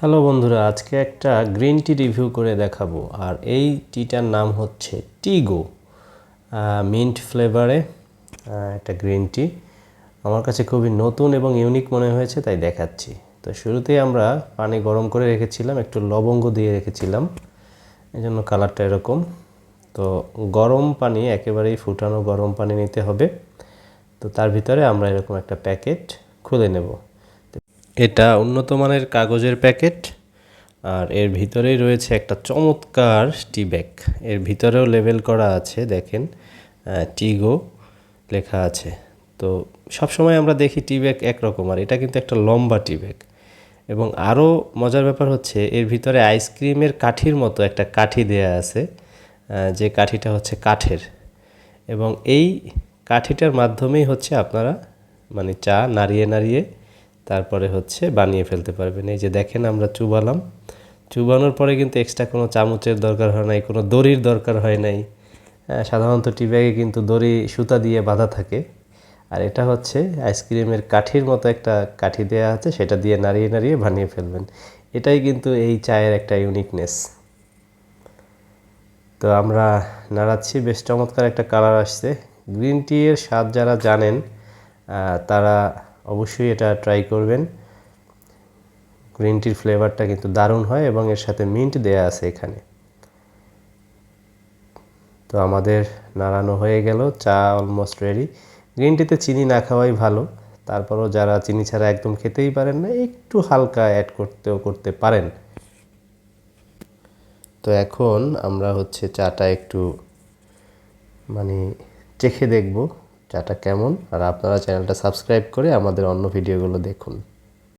Hello বন্ধুরা, আজকে একটা গ্রিন টি রিভিউ করে দেখাবো, আর এই টিটার নাম হচ্ছে টিগো মিন্ট ফ্লেভারে একটা গ্রিন টি। আমার কাছে খুবই নতুন এবং ইউনিক মনে হয়েছে, তাই দেখাচ্ছি। তো শুরুতেই আমরা পানি গরম করে রেখেছিলাম, একটু লবঙ্গ দিয়ে রেখেছিলাম, এই জন্য কালারটা এরকম। তো গরম পানি, একেবারেই ফুটানো গরম পানি নিতে হবে। তো তার ভিতরে আমরা এরকম একটা প্যাকেট খুলে নেব। এটা উন্নত মানের কাগজের প্যাকেট, আর এর ভিতরেই রয়েছে একটা চমৎকার টি ব্যাগ। এর ভিতরেও লেবেল করা আছে, দেখেন টিগো লেখা আছে। তো সবসময় আমরা দেখি টি ব্যাগ একরকম, আর এটা কিন্তু একটা লম্বা টি ব্যাগ। এবং আরও মজার ব্যাপার হচ্ছে, এর ভিতরে আইসক্রিমের কাঠির মতো একটা কাঠি দেয়া আছে যে কাঠিটা হচ্ছে কাঠের। এবং এই কাঠিটার মাধ্যমেই হচ্ছে আপনারা মানে চা নাড়িয়ে নাড়িয়ে তারপরে হচ্ছে বানিয়ে ফেলতে পারবেন। এই যে দেখেন আমরা চুবালাম। চুবানোর পরে কিন্তু এক্সট্রা কোনো চামচের দরকার হয় নাই, কোনো দড়ির দরকার হয় নাই। সাধারণত টি ব্যাগে কিন্তু দড়ি সুতা দিয়ে বাঁধা থাকে। আর এটা হচ্ছে আইসক্রিমের কাঠির মতো একটা কাঠি দেওয়া আছে, সেটা দিয়ে নাড়িয়ে নাড়িয়ে বানিয়ে ফেলবেন। এটাই কিন্তু এই চায়ের একটা ইউনিকনেস তো আমরা নাড়াচ্ছি, বেশ চমৎকার একটা কালার আসছে। গ্রিন টি এর স্বাদ যারা জানেন তারা অবশ্যই এটা ট্রাই করবেন। গ্রিন টির ফ্লেভারটা কিন্তু দারুণ হয় এবং এর সাথে মিন্ট দেয়া আছে এখানে। তো আমাদের নাড়ানো হয়ে গেল, চা অলমোস্ট রেডি গ্রিন টিতে চিনি না খাওয়াই ভালো। তারপরও যারা চিনি ছাড়া একদম খেতেই পারেন না, একটু হালকা অ্যাড করতেও করতে পারেন। তো এখন আমরা হচ্ছে চাটা একটু মানে চেখে দেখব। চাটা কেমন? আর আপনারা চ্যানেলটা সাবস্ক্রাইব করে আমাদের অন্য ভিডিওগুলো দেখুন।